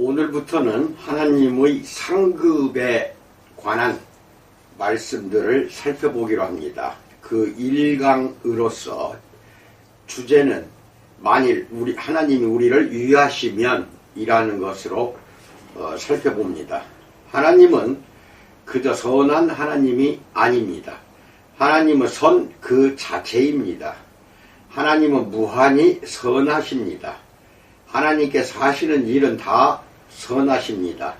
오늘부터는 하나님의 상급에 관한 말씀들을 살펴보기로 합니다. 그 1강으로서 주제는 만일 우리 하나님이 우리를 위하시면 이라는 것으로 어, 살펴봅니다. 하나님은 그저 선한 하나님이 아닙니다. 하나님은 선 그 자체입니다. 하나님은 무한히 선하십니다. 하나님께서 하시는 일은 다 선하십니다.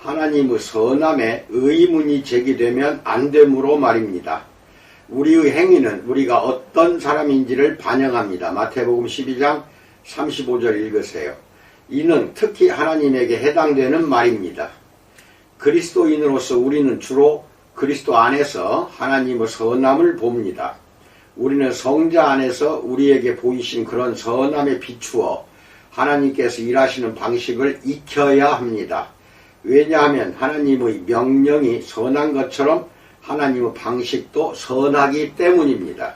하나님의 선함에 의문이 제기되면 안 되므로 말입니다. 우리의 행위는 우리가 어떤 사람인지를 반영합니다. 마태복음 12장 35절 읽으세요. 이는 특히 하나님에게 해당되는 말입니다. 그리스도인으로서 우리는 주로 그리스도 안에서 하나님의 선함을 봅니다. 우리는 성자 안에서 우리에게 보이신 그런 선함에 비추어 하나님께서 일하시는 방식을 익혀야 합니다. 왜냐하면 하나님의 명령이 선한 것처럼 하나님의 방식도 선하기 때문입니다.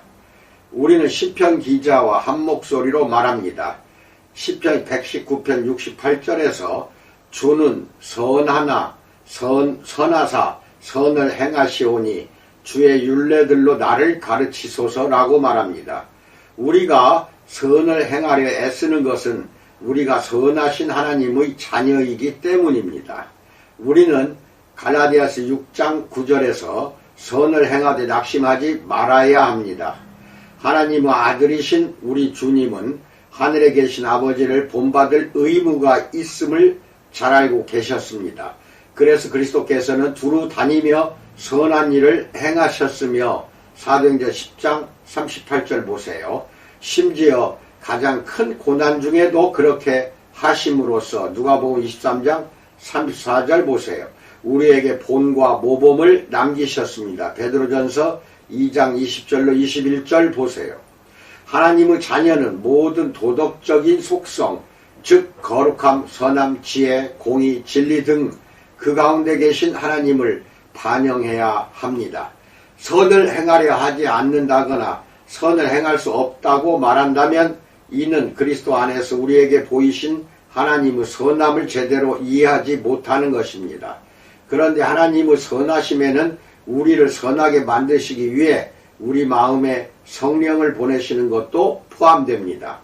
우리는 시편 기자와 한 목소리로 말합니다. 시편 119편 68절에서 주는 선하나 선, 선하사 선을 행하시오니 주의 윤례들로 나를 가르치소서라고 말합니다. 우리가 선을 행하려 애쓰는 것은 우리가 선하신 하나님의 자녀이기 때문입니다. 우리는 갈라디아스 6장 9절에서 선을 행하되 낙심하지 말아야 합니다. 하나님의 아들이신 우리 주님은 하늘에 계신 아버지를 본받을 의무가 있음을 잘 알고 계셨습니다. 그래서 그리스도께서는 두루 다니며 선한 일을 행하셨으며 사도행전 10장 38절 보세요. 심지어 가장 큰 고난 중에도 그렇게 하심으로써 누가복음 23장 34절 보세요. 우리에게 본과 모범을 남기셨습니다. 베드로전서 2장 20절로 21절 보세요. 하나님의 자녀는 모든 도덕적인 속성, 즉 거룩함, 선함, 지혜, 공의, 진리 등 그 가운데 계신 하나님을 반영해야 합니다. 선을 행하려 하지 않는다거나 선을 행할 수 없다고 말한다면 이는 그리스도 안에서 우리에게 보이신 하나님의 선함을 제대로 이해하지 못하는 것입니다. 그런데 하나님의 선하심에는 우리를 선하게 만드시기 위해 우리 마음에 성령을 보내시는 것도 포함됩니다.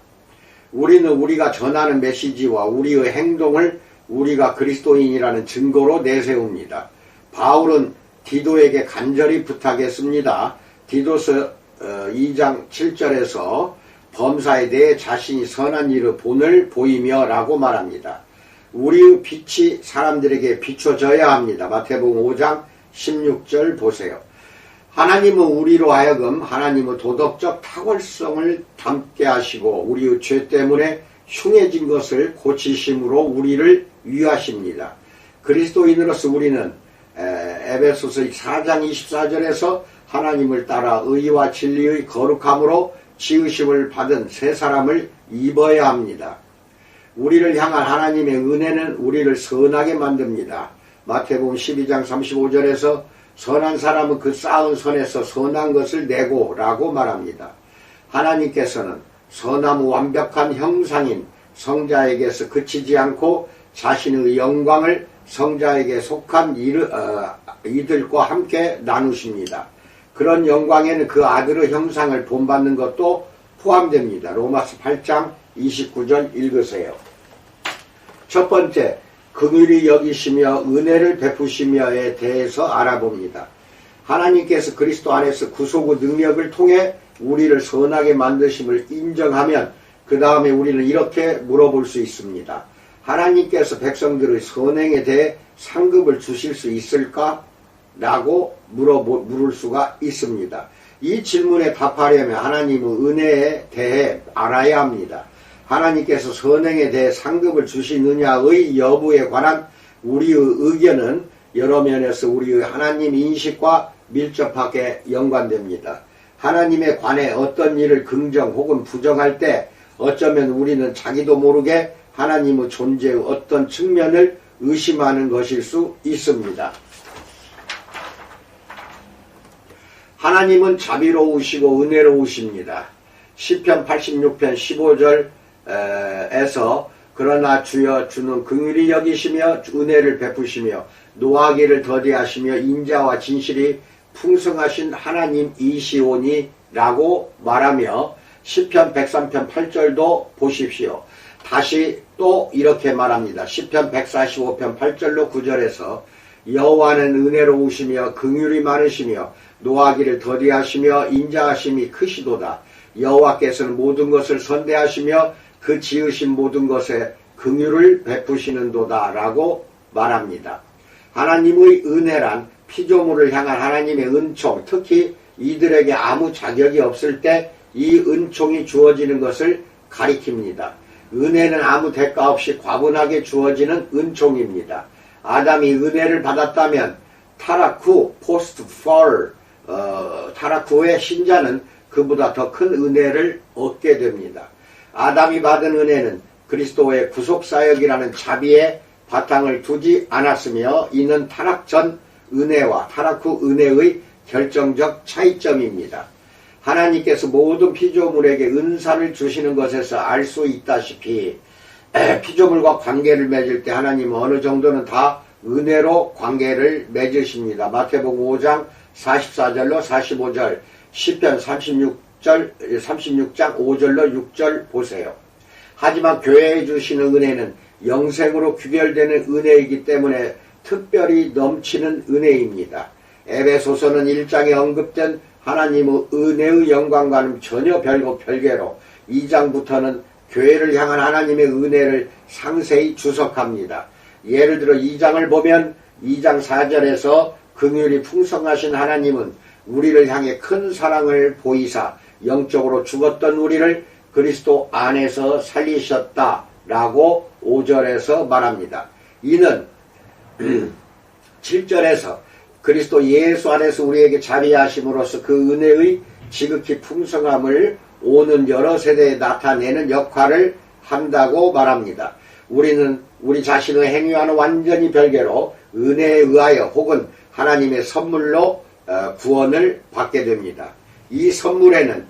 우리는 우리가 전하는 메시지와 우리의 행동을 우리가 그리스도인이라는 증거로 내세웁니다. 바울은 디도에게 간절히 부탁했습니다. 디도서 2장 어, 7절에서 범사에 대해 자신이 선한 일의 본을 보이며 라고 말합니다. 우리의 빛이 사람들에게 비춰져야 합니다. 마태복음 5장 16절 보세요. 하나님은 우리로 하여금 하나님의 도덕적 탁월성을 담게 하시고 우리의 죄 때문에 흉해진 것을 고치심으로 우리를 위하십니다. 그리스도인으로서 우리는 에베소서 4장 24절에서 하나님을 따라 의와 진리의 거룩함으로 지으심을 받은 새 사람을 입어야 합니다. 우리를 향한 하나님의 은혜는 우리를 선하게 만듭니다. 마태복음 12장 35절에서 선한 사람은 그 쌓은 선에서 선한 것을 내고 라고 말합니다. 하나님께서는 선함 완벽한 형상인 성자에게서 그치지 않고 자신의 영광을 성자에게 속한 어, 이들과 함께 나누십니다. 그런 영광에는 그 아들의 형상을 본받는 것도 포함됩니다. 로마스 8장 29절 읽으세요. 첫 번째, 긍휼히 여기시며 은혜를 베푸시며에 대해서 알아봅니다. 하나님께서 그리스도 안에서 구속의 능력을 통해 우리를 선하게 만드심을 인정하면 그 다음에 우리는 이렇게 물어볼 수 있습니다. 하나님께서 백성들의 선행에 대해 상급을 주실 수 있을까? 라고 물어 물을 수가 있습니다. 이 질문에 답하려면 하나님의 은혜에 대해 알아야 합니다. 하나님께서 선행에 대해 상급을 주시느냐의 여부에 관한 우리의 의견은 여러 면에서 우리의 하나님 인식과 밀접하게 연관됩니다. 하나님에 관해 어떤 일을 긍정 혹은 부정할 때 어쩌면 우리는 자기도 모르게 하나님의 존재의 어떤 측면을 의심하는 것일 수 있습니다. 하나님은 자비로우시고 은혜로우십니다. 10편 86편 15절에서 그러나 주여 주는 긍휼히 여기시며 은혜를 베푸시며 노하기를 더디하시며 인자와 진실이 풍성하신 하나님 이시오니라고 말하며 시편 103편 8절도 보십시오. 다시 또 이렇게 말합니다. 시편 145편 8절로 9절에서 여호와는 은혜로우시며 긍휼이 많으시며 노하기를 더디하시며 인자하심이 크시도다. 여호와께서는 모든 것을 선대하시며 그 지으신 모든 것에 긍휼을 베푸시는도다라고 말합니다. 하나님의 은혜란 피조물을 향한 하나님의 은총, 특히 이들에게 아무 자격이 없을 때 이 은총이 주어지는 것을 가리킵니다. 은혜는 아무 대가 없이 과분하게 주어지는 은총입니다. 아담이 은혜를 받았다면 타락 후, 포스트 펄, 어, 타락 후의 신자는 그보다 더 큰 은혜를 얻게 됩니다. 아담이 받은 은혜는 그리스도의 구속사역이라는 자비에 바탕을 두지 않았으며 이는 타락 전 은혜와 타락 후 은혜의 결정적 차이점입니다. 하나님께서 모든 피조물에게 은사를 주시는 것에서 알 수 있다시피 피조물과 관계를 맺을 때 하나님은 어느 정도는 다 은혜로 관계를 맺으십니다. 마태복음 5장 44절로 45절, 10편 36절, 36장 5절로 6절 보세요. 하지만 교회에 주시는 은혜는 영생으로 귀결되는 은혜이기 때문에 특별히 넘치는 은혜입니다. 에베소서는 1장에 언급된 하나님의 은혜의 영광과는 전혀 별거 별개로 2장부터는 교회를 향한 하나님의 은혜를 상세히 주석합니다. 예를 들어 2장을 보면 2장 4절에서 긍휼이 풍성하신 하나님은 우리를 향해 큰 사랑을 보이사 영적으로 죽었던 우리를 그리스도 안에서 살리셨다라고 5절에서 말합니다. 이는 7절에서 그리스도 예수 안에서 우리에게 자비하심으로써 그 은혜의 지극히 풍성함을 오는 여러 세대에 나타내는 역할을 한다고 말합니다. 우리는 우리 자신의 행위와는 완전히 별개로 은혜에 의하여 혹은 하나님의 선물로 어, 구원을 받게 됩니다. 이 선물에는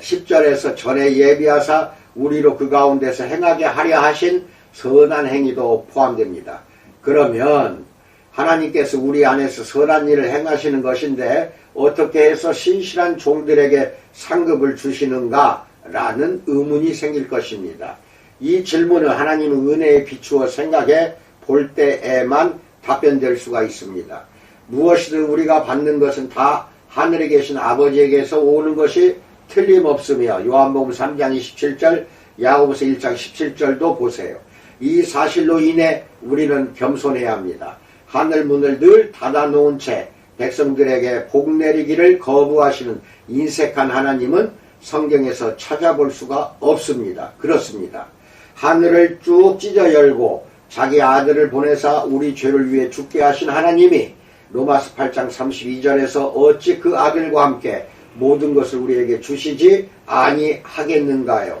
10절에서 전에 예비하사 우리로 그 가운데서 행하게 하려 하신 선한 행위도 포함됩니다. 그러면 하나님께서 우리 안에서 선한 일을 행하시는 것인데 어떻게 해서 신실한 종들에게 상급을 주시는가? 라는 의문이 생길 것입니다. 이 질문을 하나님의 은혜에 비추어 생각해 볼 때에만 답변될 수가 있습니다. 무엇이든 우리가 받는 것은 다 하늘에 계신 아버지에게서 오는 것이 틀림없으며 요한복음 3장 27절 야고보서 1장 17절도 보세요. 이 사실로 인해 우리는 겸손해야 합니다. 하늘 문을 늘 닫아놓은 채 백성들에게 복 내리기를 거부하시는 인색한 하나님은 성경에서 찾아볼 수가 없습니다. 그렇습니다. 하늘을 쭉 찢어 열고 자기 아들을 보내사 우리 죄를 위해 죽게 하신 하나님이 로마스 8장 32절에서 어찌 그 아들과 함께 모든 것을 우리에게 주시지 아니하겠는가요?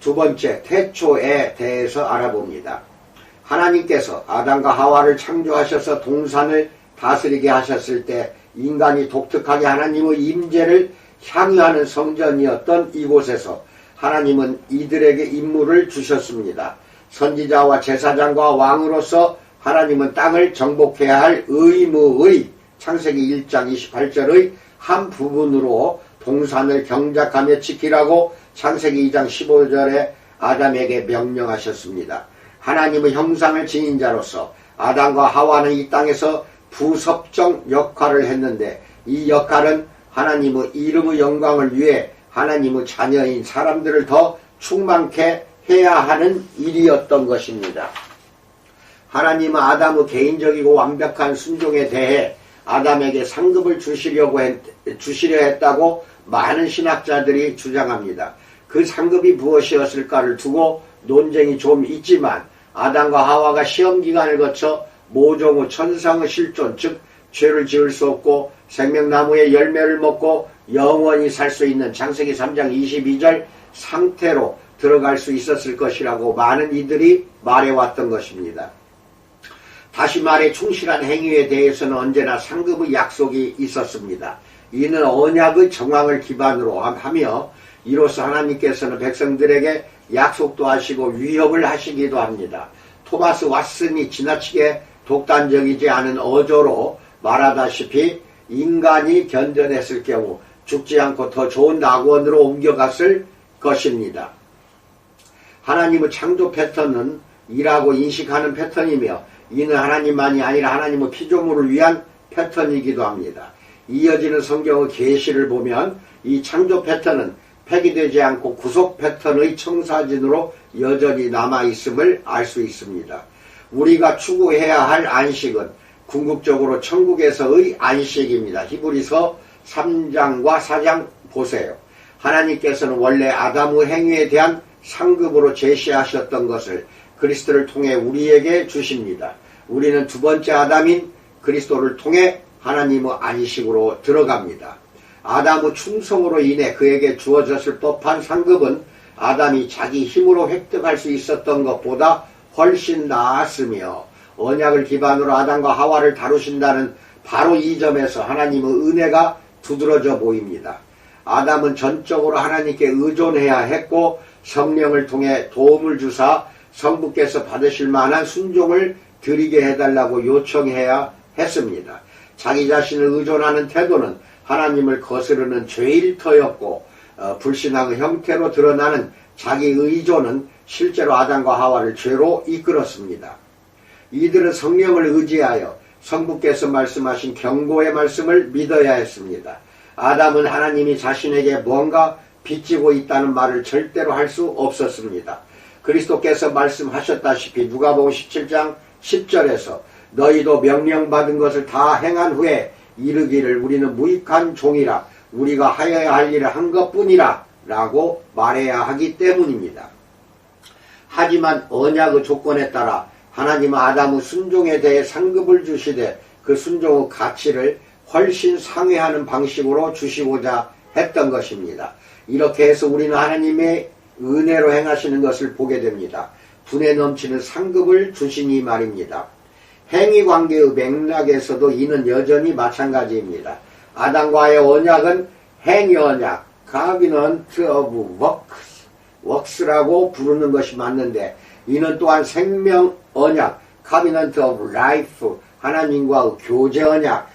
두 번째, 태초에 대해서 알아봅니다. 하나님께서 아담과 하와를 창조하셔서 동산을 다스리게 하셨을 때 인간이 독특하게 하나님의 임재를 향유하는 성전이었던 이곳에서 하나님은 이들에게 임무를 주셨습니다. 선지자와 제사장과 왕으로서 하나님은 땅을 정복해야 할 의무의 창세기 1장 28절의 한 부분으로 동산을 경작하며 지키라고 창세기 2장 15절에 아담에게 명령하셨습니다. 하나님의 형상을 지닌 자로서 아담과 하와는 이 땅에서 부섭정 역할을 했는데 이 역할은 하나님의 이름의 영광을 위해 하나님의 자녀인 사람들을 더 충만케 해야 하는 일이었던 것입니다. 하나님은 아담의 개인적이고 완벽한 순종에 대해 아담에게 상급을 주시려고 했, 주시려 했다고 많은 신학자들이 주장합니다. 그 상급이 무엇이었을까를 두고 논쟁이 좀 있지만 아담과 하와가 시험 기간을 거쳐 모종 의 천상의 실존 즉 죄를 지을 수 없고 생명나무의 열매를 먹고 영원히 살 수 있는 창세기 3장 22절 상태로 들어갈 수 있었을 것이라고 많은 이들이 말해왔던 것입니다. 다시 말해 충실한 행위에 대해서는 언제나 상급의 약속이 있었습니다. 이는 언약의 정황을 기반으로 하며 이로써 하나님께서는 백성들에게 약속도 하시고 위협을 하시기도 합니다. 토마스 왓슨이 지나치게 독단적이지 않은 어조로 말하다시피 인간이 견뎌냈을 경우 죽지 않고 더 좋은 낙원으로 옮겨갔을 것입니다. 하나님의 창조 패턴은 이라고 인식하는 패턴이며 이는 하나님만이 아니라 하나님의 피조물을 위한 패턴이기도 합니다. 이어지는 성경의 계시를 보면 이 창조 패턴은 폐기되지 않고 구속 패턴의 청사진으로 여전히 남아 있음을 알 수 있습니다. 우리가 추구해야 할 안식은 궁극적으로 천국에서의 안식입니다. 히브리서 3장과 4장 보세요. 하나님께서는 원래 아담의 행위에 대한 상급으로 제시하셨던 것을 그리스도를 통해 우리에게 주십니다. 우리는 두 번째 아담인 그리스도를 통해 하나님의 안식으로 들어갑니다. 아담의 충성으로 인해 그에게 주어졌을 법한 상급은 아담이 자기 힘으로 획득할 수 있었던 것보다 훨씬 나았으며 언약을 기반으로 아담과 하와를 다루신다는 바로 이 점에서 하나님의 은혜가 두드러져 보입니다. 아담은 전적으로 하나님께 의존해야 했고 성령을 통해 도움을 주사 성부께서 받으실 만한 순종을 드리게 해달라고 요청해야 했습니다. 자기 자신을 의존하는 태도는 하나님을 거스르는 죄일 터였고 어, 불신앙의 형태로 드러나는 자기 의존은 실제로 아담과 하와를 죄로 이끌었습니다. 이들은 성령을 의지하여 성부께서 말씀하신 경고의 말씀을 믿어야 했습니다. 아담은 하나님이 자신에게 뭔가 빚지고 있다는 말을 절대로 할 수 없었습니다. 그리스도께서 말씀하셨다시피 누가복음 17장 10절에서 너희도 명령받은 것을 다 행한 후에 이르기를 우리는 무익한 종이라 우리가 하여야 할 일을 한 것뿐이라 라고 말해야 하기 때문입니다. 하지만 언약의 조건에 따라 하나님은 아담의 순종에 대해 상급을 주시되 그 순종의 가치를 훨씬 상회하는 방식으로 주시고자 했던 것입니다. 이렇게 해서 우리는 하나님의 은혜로 행하시는 것을 보게 됩니다. 분에 넘치는 상급을 주시니 말입니다. 행위 관계의 맥락에서도 이는 여전히 마찬가지입니다. 아담과의 언약은 행위 언약, covenant of works, works라고 부르는 것이 맞는데 이는 또한 생명 언약, covenant of life, 하나님과의 교제 언약,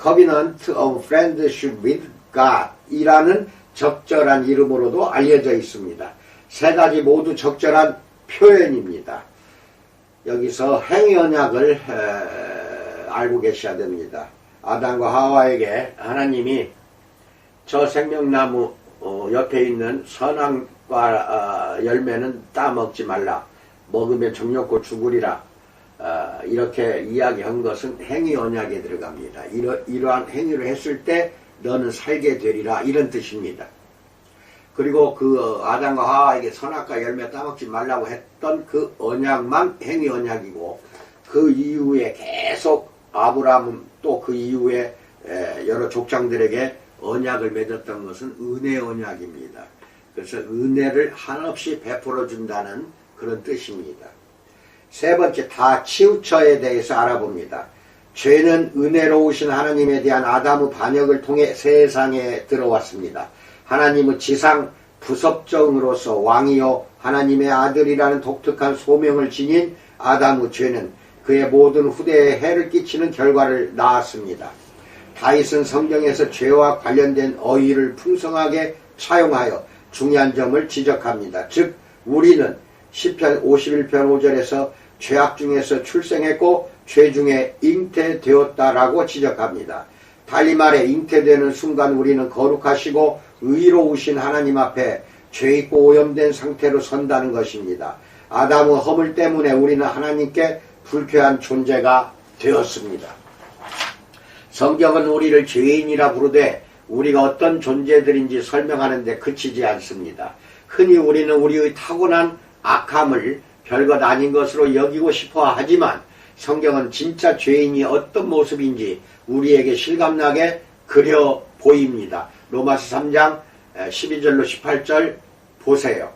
covenant of friendship with God 이라는 적절한 이름으로도 알려져 있습니다. 세 가지 모두 적절한 표현입니다. 여기서 행연약을 알고 계셔야 됩니다. 아담과 하와에게 하나님이 저 생명나무 어, 옆에 있는 선악과 어, 열매는 따먹지 말라. 먹으면 정욕고 죽으리라. 어, 이렇게 이야기한 것은 행위 언약에 들어갑니다. 이러, 이러 한 행위를 했을 때 너는 살게 되리라 이런 뜻입니다. 그리고 그 아담과 하와에게 선악과 열매 따먹지 말라고 했던 그 언약만 행위 언약이고 그 이후에 계속 아브라함은 또 그 이후에 여러 족장들에게 언약을 맺었던 것은 은혜 언약입니다. 그래서 은혜를 한없이 베풀어 준다는 그런 뜻입니다. 세 번째 다 치우쳐에 대해서 알아봅니다. 죄는 은혜로우신 하나님에 대한 아담의 반역을 통해 세상에 들어왔습니다. 하나님의 지상 부섭정으로서 왕이요 하나님의 아들이라는 독특한 소명을 지닌 아담의 죄는 그의 모든 후대에 해를 끼치는 결과를 낳았습니다. 다윗은 성경에서 죄와 관련된 어휘를 풍성하게 차용하여 중요한 점을 지적합니다. 즉 우리는 10편 51편 5절에서 죄악 중에서 출생했고 죄 중에 잉태되었다라고 지적합니다. 달리 말해 잉태되는 순간 우리는 거룩하시고 의로우신 하나님 앞에 죄 있고 오염된 상태로 선다는 것입니다. 아담의 허물 때문에 우리는 하나님께 불쾌한 존재가 되었습니다. 성경은 우리를 죄인이라 부르되 우리가 어떤 존재들인지 설명하는데 그치지 않습니다. 흔히 우리는 우리의 타고난 악함을 별것 아닌 것으로 여기고 싶어 하지만 성경은 진짜 죄인이 어떤 모습인지 우리에게 실감나게 그려 보입니다. 로마서 3장 12절로 18절 보세요.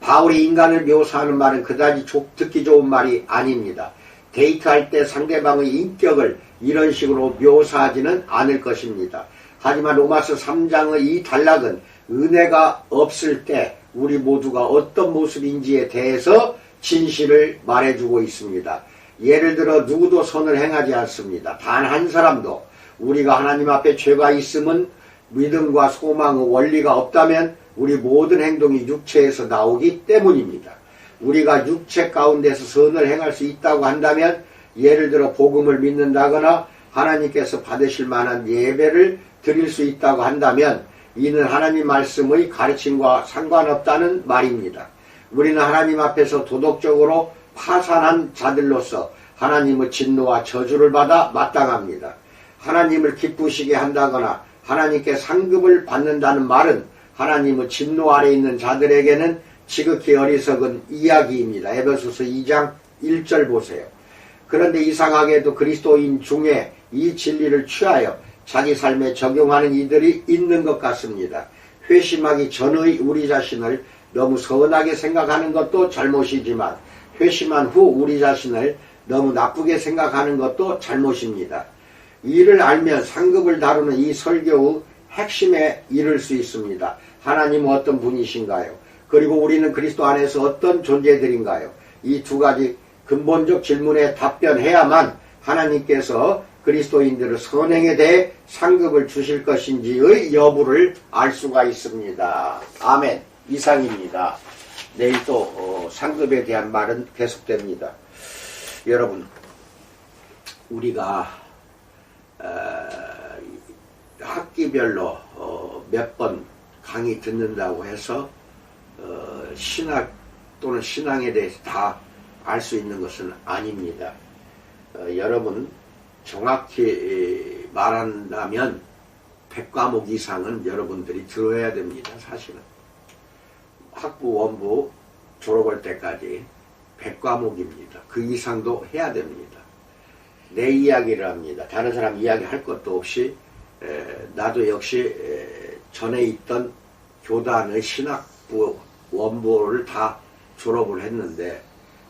바울이 인간을 묘사하는 말은 그다지 좁- 듣기 좋은 말이 아닙니다. 데이트할 때 상대방의 인격을 이런 식으로 묘사하지는 않을 것입니다. 하지만 로마서 3장의 이 단락은 은혜가 없을 때 우리 모두가 어떤 모습인지에 대해서 진실을 말해주고 있습니다. 예를 들어 누구도 선을 행하지 않습니다. 단 한 사람도 우리가 하나님 앞에 죄가 있음은 믿음과 소망의 원리가 없다면 우리 모든 행동이 육체에서 나오기 때문입니다. 우리가 육체 가운데서 선을 행할 수 있다고 한다면 예를 들어 복음을 믿는다거나 하나님께서 받으실 만한 예배를 드릴 수 있다고 한다면 이는 하나님 말씀의 가르침과 상관없다는 말입니다. 우리는 하나님 앞에서 도덕적으로 파산한 자들로서 하나님의 진노와 저주를 받아 마땅합니다. 하나님을 기쁘시게 한다거나 하나님께 상급을 받는다는 말은 하나님의 진노 아래 있는 자들에게는 지극히 어리석은 이야기입니다. 에베소서 2장 1절 보세요. 그런데 이상하게도 그리스도인 중에 이 진리를 취하여 자기 삶에 적용하는 이들이 있는 것 같습니다. 회심하기 전의 우리 자신을 너무 선하게 생각하는 것도 잘못이지만 회심한 후 우리 자신을 너무 나쁘게 생각하는 것도 잘못입니다. 이를 알면 상급을 다루는 이 설교의 핵심에 이를 수 있습니다. 하나님은 어떤 분이신가요? 그리고 우리는 그리스도 안에서 어떤 존재들인가요? 이 두 가지 근본적 질문에 답변해야만 하나님께서 그리스도인들의 선행에 대해 상급을 주실 것인지의 여부를 알 수가 있습니다. 아멘. 이상입니다. 내일 또 어, 상급에 대한 말은 계속됩니다. 여러분, 우리가 어, 학기별로 어, 몇번 강의 듣는다고 해서 어, 신학 또는 신앙에 대해서 다 알 수 있는 것은 아닙니다. 어, 여러분 정확히 말한다면 100과목 이상은 여러분들이 들어야 됩니다. 사실은 학부 원부 졸업할 때까지 100과목입니다. 그 이상도 해야 됩니다. 내 이야기를 합니다. 다른 사람 이야기 할 것도 없이 에, 나도 역시 에, 전에 있던 교단의 신학부 원부를 다 졸업을 했는데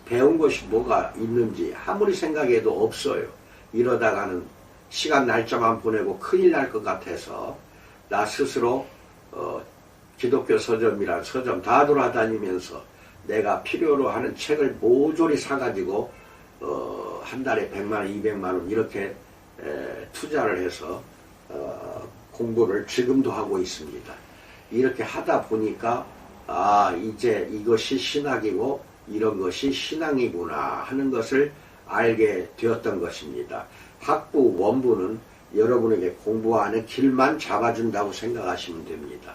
배운 것이 뭐가 있는지 아무리 생각해도 없어요. 이러다가는 시간 날짜만 보내고 큰일 날 것 같아서 나 스스로 어, 기독교 서점이란 서점 다 돌아다니면서 내가 필요로 하는 책을 모조리 사가지고 어, 한 달에 100만원, 200만원 이렇게 에, 투자를 해서 어, 공부를 지금도 하고 있습니다. 이렇게 하다 보니까 아 이제 이것이 신학이고 이런 것이 신앙이구나 하는 것을 알게 되었던 것입니다. 학부 원부는 여러분에게 공부하는 길만 잡아준다고 생각하시면 됩니다.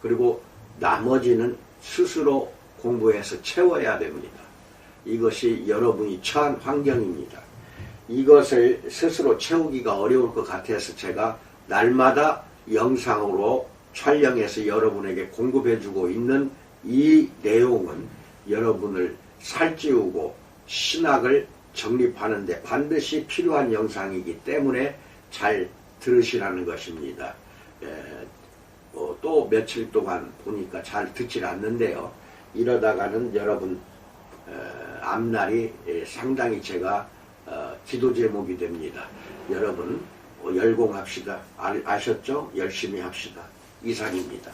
그리고 나머지는 스스로 공부해서 채워야 됩니다. 이것이 여러분이 처한 환경입니다. 이것을 스스로 채우기가 어려울 것 같아서 제가 날마다 영상으로 촬영해서 여러분에게 공급해주고 있는 이 내용은 여러분을 살찌우고 신학을 정립하는데 반드시 필요한 영상이기 때문에 잘 들으시라는 것입니다. 에, 어, 또 며칠 동안 보니까 잘 듣질 않는데요. 이러다가는 여러분 어, 앞날이 에, 상당히 제가 어, 기도 제목이 됩니다. 여러분 어, 열공합시다. 아, 아셨죠? 열심히 합시다. 이상입니다.